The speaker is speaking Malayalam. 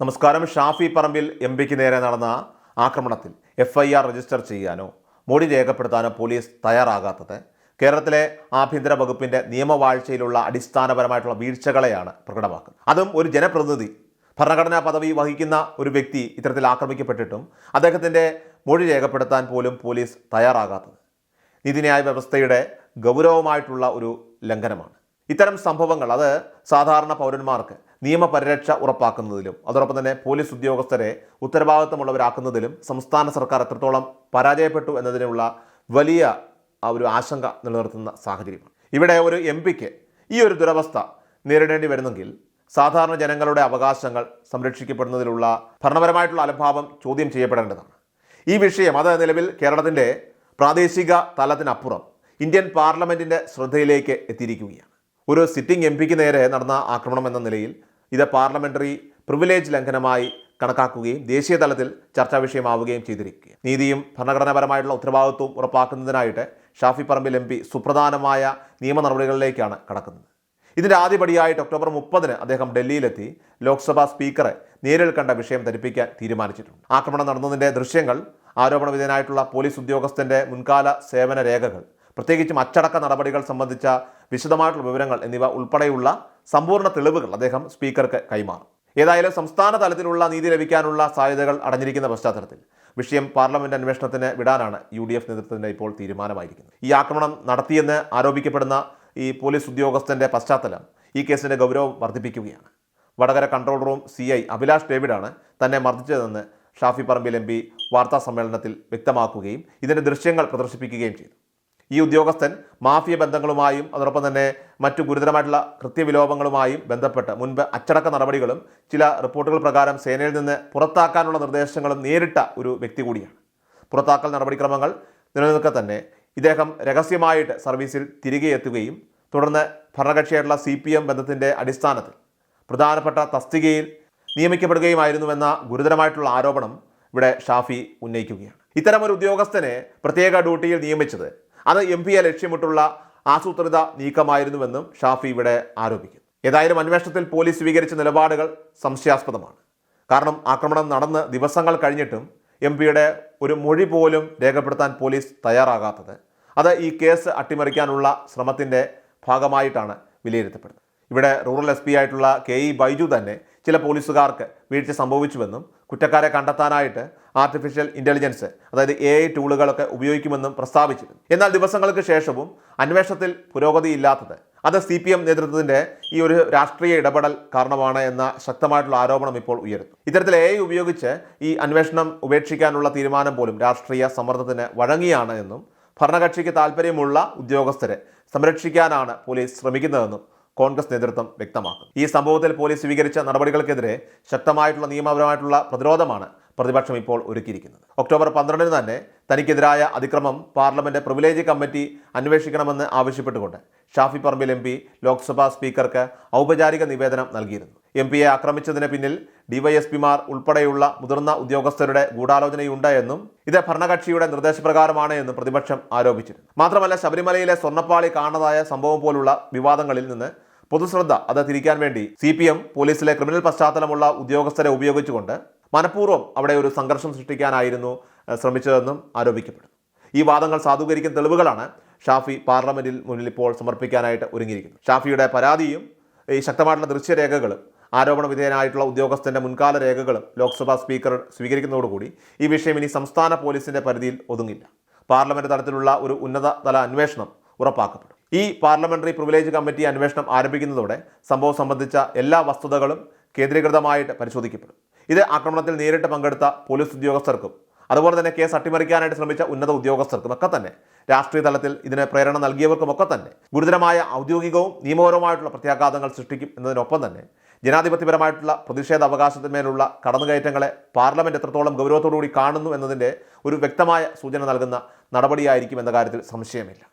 നമസ്കാരം. ഷാഫി പറമ്പിൽ എം പിക്ക് നേരെ നടന്ന ആക്രമണത്തിൽ എഫ് ഐ ആർ രജിസ്റ്റർ ചെയ്യാനോ മൊഴി രേഖപ്പെടുത്താനോ പോലീസ് തയ്യാറാകാത്തത് കേരളത്തിലെ ആഭ്യന്തര വകുപ്പിന്റെ നിയമവാഴ്ചയിലുള്ള അടിസ്ഥാനപരമായിട്ടുള്ള വീഴ്ചകളെയാണ് പ്രകടമാക്കുന്നത്. അതും ഒരു ജനപ്രതിനിധി ഭരണഘടനാ പദവി വഹിക്കുന്ന ഒരു വ്യക്തി ഇത്തരത്തിൽ ആക്രമിക്കപ്പെട്ടിട്ടും അദ്ദേഹത്തിന്റെ മൊഴി രേഖപ്പെടുത്താൻ പോലും പോലീസ് തയ്യാറാകാത്തത് നീതിന്യായ വ്യവസ്ഥയുടെ ഗൗരവമായിട്ടുള്ള ഒരു ലംഘനമാണ്. ഇത്തരം സംഭവങ്ങൾ അത് സാധാരണ പൗരന്മാർക്ക് നിയമപരിരക്ഷ ഉറപ്പാക്കുന്നതിലും അതോടൊപ്പം തന്നെ പോലീസ് ഉദ്യോഗസ്ഥരെ ഉത്തരവാദിത്തമുള്ളവരാക്കുന്നതിലും സംസ്ഥാന സർക്കാർ എത്രത്തോളം പരാജയപ്പെട്ടു എന്നതിനുള്ള വലിയ ഒരു ആശങ്ക നിലനിർത്തുന്ന സാഹചര്യമാണ്. ഇവിടെ ഒരു എം പിക്ക് ഈ ഒരു ദുരവസ്ഥ നേരിടേണ്ടി വരുന്നെങ്കിൽ സാധാരണ ജനങ്ങളുടെ അവകാശങ്ങൾ സംരക്ഷിക്കപ്പെടുന്നതിലുള്ള ഭരണപരമായിട്ടുള്ള അലംഭാവം ചോദ്യം ചെയ്യപ്പെടേണ്ടതാണ്. ഈ വിഷയം അത് നിലവിൽ കേരളത്തിന്റെ പ്രാദേശിക തലത്തിനപ്പുറം ഇന്ത്യൻ പാർലമെന്റിന്റെ ശ്രദ്ധയിലേക്ക് എത്തിയിരിക്കുകയാണ്. ഒരു സിറ്റിംഗ് എം പിക്ക് നേരെ നടന്ന ആക്രമണം എന്ന നിലയിൽ ഇത് പാർലമെന്ററി പ്രിവിലേജ് ലംഘനമായി കണക്കാക്കുകയും ദേശീയ തലത്തിൽ ചർച്ചാ വിഷയമാവുകയും ചെയ്തിരിക്കുക നീതിയും ഭരണഘടനാപരമായിട്ടുള്ള ഉത്തരവാദിത്വവും ഉറപ്പാക്കുന്നതിനായിട്ട് ഷാഫി പറമ്പിൽ എം പി സുപ്രധാനമായ നിയമ നടപടികളിലേക്കാണ് കടക്കുന്നത്. ഇതിന്റെ ആദ്യപടിയായിട്ട് ഒക്ടോബർ മുപ്പതിന് അദ്ദേഹം ഡൽഹിയിലെത്തി ലോക്സഭാ സ്പീക്കറെ നേരിൽ കണ്ട വിഷയം ധരിപ്പിക്കാൻ തീരുമാനിച്ചിട്ടുണ്ട്. ആക്രമണം നടന്നതിന്റെ ദൃശ്യങ്ങൾ ആരോപണ വിധേയനായിട്ടുള്ള പോലീസ് ഉദ്യോഗസ്ഥന്റെ മുൻകാല സേവന രേഖകൾ പ്രത്യേകിച്ചും അച്ചടക്ക നടപടികൾ സംബന്ധിച്ച വിശദമായിട്ടുള്ള വിവരങ്ങൾ എന്നിവ ഉൾപ്പെടെയുള്ള സമ്പൂർണ തെളിവുകൾ അദ്ദേഹം സ്പീക്കർക്ക് കൈമാറും. ഏതായാലും സംസ്ഥാന തലത്തിലുള്ള നീതി ലഭിക്കാനുള്ള സാധ്യതകൾ അടഞ്ഞിരിക്കുന്ന പശ്ചാത്തലത്തിൽ വിഷയം പാർലമെന്റ് അന്വേഷണത്തിന് വിടാനാണ് യു ഡി എഫ് നേതൃത്വത്തിന്റെ ഇപ്പോൾ തീരുമാനമായിരിക്കുന്നത്. ഈ ആക്രമണം നടത്തിയെന്ന് ആരോപിക്കപ്പെടുന്ന ഈ പോലീസ് ഉദ്യോഗസ്ഥന്റെ പശ്ചാത്തലം ഈ കേസിന്റെ ഗൗരവം വർദ്ധിപ്പിക്കുകയാണ്. Vadakara control room C I Abhilash ഡേവിഡാണ് തന്നെ മർദ്ദിച്ചതെന്ന് ഷാഫി പറമ്പിൽ എം പി വാർത്താ സമ്മേളനത്തിൽ വ്യക്തമാക്കുകയും ഇതിന്റെ ദൃശ്യങ്ങൾ പ്രദർശിപ്പിക്കുകയും ചെയ്തു. ഈ ഉദ്യോഗസ്ഥൻ മാഫിയ ബന്ധങ്ങളുമായും അതോടൊപ്പം തന്നെ മറ്റു ഗുരുതരമായിട്ടുള്ള കൃത്യവിലോപങ്ങളുമായും ബന്ധപ്പെട്ട് മുൻപ് അച്ചടക്ക നടപടികളും ചില റിപ്പോർട്ടുകൾ പ്രകാരം സേനയിൽ നിന്ന് പുറത്താക്കാനുള്ള നിർദ്ദേശങ്ങളും നേരിട്ട ഒരു വ്യക്തി കൂടിയാണ്. പുറത്താക്കൽ നടപടിക്രമങ്ങൾ നിലനിൽക്കെ തന്നെ ഇദ്ദേഹം രഹസ്യമായിട്ട് സർവീസിൽ തിരികെ എത്തുകയും തുടർന്ന് ഭരണകക്ഷിയായിട്ടുള്ള സി പി എം ബന്ധത്തിന്റെ അടിസ്ഥാനത്തിൽ പ്രധാനപ്പെട്ട തസ്തികയിൽ നിയമിക്കപ്പെടുകയുമായിരുന്നുവെന്ന ഗുരുതരമായിട്ടുള്ള ആരോപണം ഇവിടെ ഷാഫി ഉന്നയിക്കുകയാണ്. ഇത്തരം ഒരു ഉദ്യോഗസ്ഥനെ പ്രത്യേക ഡ്യൂട്ടിയിൽ നിയമിച്ചത് അത് എം പിയെ ലക്ഷ്യമിട്ടുള്ള ആസൂത്രിത നീക്കമായിരുന്നുവെന്നും ഷാഫി ഇവിടെ ആരോപിക്കുന്നു. ഏതായാലും അന്വേഷണത്തിൽ പോലീസ് സ്വീകരിച്ച നിലപാടുകൾ സംശയാസ്പദമാണ്. കാരണം ആക്രമണം നടന്ന് ദിവസങ്ങൾ കഴിഞ്ഞിട്ടും എം പിയുടെ ഒരു മൊഴി പോലും രേഖപ്പെടുത്താൻ പോലീസ് തയ്യാറാകാത്തത് അത് ഈ കേസ് അട്ടിമറിക്കാനുള്ള ശ്രമത്തിന്റെ ഭാഗമായിട്ടാണ് വിലയിരുത്തപ്പെടുന്നത്. ഇവിടെ റൂറൽ എസ് ആയിട്ടുള്ള കെ ഇ ബൈജു തന്നെ ചില പോലീസുകാർക്ക് വീഴ്ച സംഭവിച്ചുവെന്നും കുറ്റക്കാരെ കണ്ടെത്താനായിട്ട് ആർട്ടിഫിഷ്യൽ ഇന്റലിജൻസ് അതായത് എ ഐ ടൂളുകളൊക്കെ ഉപയോഗിക്കുമെന്നും പ്രസ്താവിച്ചിരുന്നു. എന്നാൽ ദിവസങ്ങൾക്ക് ശേഷവും അന്വേഷണത്തിൽ പുരോഗതിയില്ലാത്തത് അത് സി പി എം നേതൃത്വത്തിന്റെ ഈ ഒരു രാഷ്ട്രീയ ഇടപെടൽ കാരണമാണ് എന്ന ശക്തമായിട്ടുള്ള ആരോപണം ഇപ്പോൾ ഉയരുന്നു. ഇത്തരത്തിൽ എ ഉപയോഗിച്ച് ഈ അന്വേഷണം ഉപേക്ഷിക്കാനുള്ള തീരുമാനം പോലും രാഷ്ട്രീയ സമ്മർദ്ദത്തിന് വഴങ്ങിയാണ് എന്നും ഭരണകക്ഷിക്ക് താല്പര്യമുള്ള ഉദ്യോഗസ്ഥരെ സംരക്ഷിക്കാനാണ് പോലീസ് ശ്രമിക്കുന്നതെന്നും കോൺഗ്രസ് നേതൃത്വം വ്യക്തമാക്കും ഈ സംഭവത്തിൽ പോലീസ് സ്വീകരിച്ച നടപടികൾക്കെതിരെ ശക്തമായിട്ടുള്ള നിയമപരമായിട്ടുള്ള പ്രതിരോധമാണ് പ്രതിപക്ഷം ഇപ്പോൾ ഒരുക്കിയിരിക്കുന്നത്. ഒക്ടോബർ പന്ത്രണ്ടിന് തന്നെ തനിക്കെതിരായ അതിക്രമം പാർലമെന്റ് പ്രിവിലേജ് കമ്മിറ്റി അന്വേഷിക്കണമെന്ന് ആവശ്യപ്പെട്ടുകൊണ്ട് ഷാഫി പറമ്പിൽ എം പി ലോക്സഭാ സ്പീക്കർക്ക് ഔപചാരിക നിവേദനം നൽകിയിരുന്നു. എം പിയെ ആക്രമിച്ചതിന് പിന്നിൽ ഡിവൈഎസ്പിമാർ ഉൾപ്പെടെയുള്ള മുതിർന്ന ഉദ്യോഗസ്ഥരുടെ ഗൂഢാലോചനയുണ്ട് എന്നും ഇത് ഭരണകക്ഷിയുടെ നിർദ്ദേശപ്രകാരമാണ് എന്നും പ്രതിപക്ഷം ആരോപിച്ചിരുന്നു. മാത്രമല്ല ശബരിമലയിലെ സ്വർണപ്പാളി കാണാതായ സംഭവം പോലുള്ള വിവാദങ്ങളിൽ നിന്ന് പൊതുശ്രദ്ധ അത് തിരിക്കാൻ വേണ്ടി സി പി എം പോലീസിലെ ക്രിമിനൽ പശ്ചാത്തലമുള്ള ഉദ്യോഗസ്ഥരെ ഉപയോഗിച്ചുകൊണ്ട് മനഃപൂർവം അവിടെ ഒരു സംഘർഷം സൃഷ്ടിക്കാനായിരുന്നു ശ്രമിച്ചതെന്നും ആരോപിക്കപ്പെടുന്നു. ഈ വാദങ്ങൾ സാധൂകരിക്കുന്ന തെളിവുകളാണ് ഷാഫി പാർലമെന്റിൽ മുന്നിൽ ഇപ്പോൾ സമർപ്പിക്കാനായിട്ട് ഒരുങ്ങിയിരിക്കുന്നത്. ഷാഫിയുടെ പരാതിയും ഈ ശക്തമായിട്ടുള്ള ദൃശ്യരേഖകളും ആരോപണ വിധേയനായിട്ടുള്ള ഉദ്യോഗസ്ഥന്റെ മുൻകാല രേഖകളും ലോക്സഭാ സ്പീക്കർ സ്വീകരിക്കുന്നതോടുകൂടി ഈ വിഷയം ഇനി സംസ്ഥാന പോലീസിന്റെ പരിധിയിൽ ഒതുങ്ങില്ല. പാർലമെന്റ് തലത്തിലുള്ള ഒരു ഉന്നതതല അന്വേഷണം ഉറപ്പാക്കപ്പെടും. ഈ പാർലമെന്ററി പ്രിവിലേജ് കമ്മിറ്റി അന്വേഷണം ആരംഭിക്കുന്നതോടെ സംഭവം സംബന്ധിച്ച എല്ലാ വസ്തുതകളും കേന്ദ്രീകൃതമായിട്ട് പരിശോധിക്കപ്പെടും. ഇത് ആക്രമണത്തിൽ നേരിട്ട് പങ്കെടുത്ത പോലീസ് ഉദ്യോഗസ്ഥർക്കും അതുപോലെ തന്നെ കേസ് അട്ടിമറിക്കാനായിട്ട് ശ്രമിച്ച ഉന്നത ഉദ്യോഗസ്ഥർക്കും ഒക്കെ തന്നെ രാഷ്ട്രീയ തലത്തിൽ ഇതിന് പ്രേരണ നൽകിയവർക്കും ഒക്കെ തന്നെ ഗുരുതരമായ ഔദ്യോഗികവും നിയമപരവുമായിട്ടുള്ള പ്രത്യാഘാതങ്ങൾ സൃഷ്ടിക്കും എന്നതിനൊപ്പം തന്നെ ജനാധിപത്യപരമായിട്ടുള്ള പ്രതിഷേധ അവകാശത്തിന്മേലുള്ള കടന്നുകയറ്റങ്ങളെ പാർലമെന്റ് എത്രത്തോളം ഗൗരവത്തോടുകൂടി കാണുന്നു എന്നതിന്റെ ഒരു വ്യക്തമായ സൂചന നൽകുന്ന നടപടിയായിരിക്കും എന്ന കാര്യത്തിൽ സംശയമില്ല.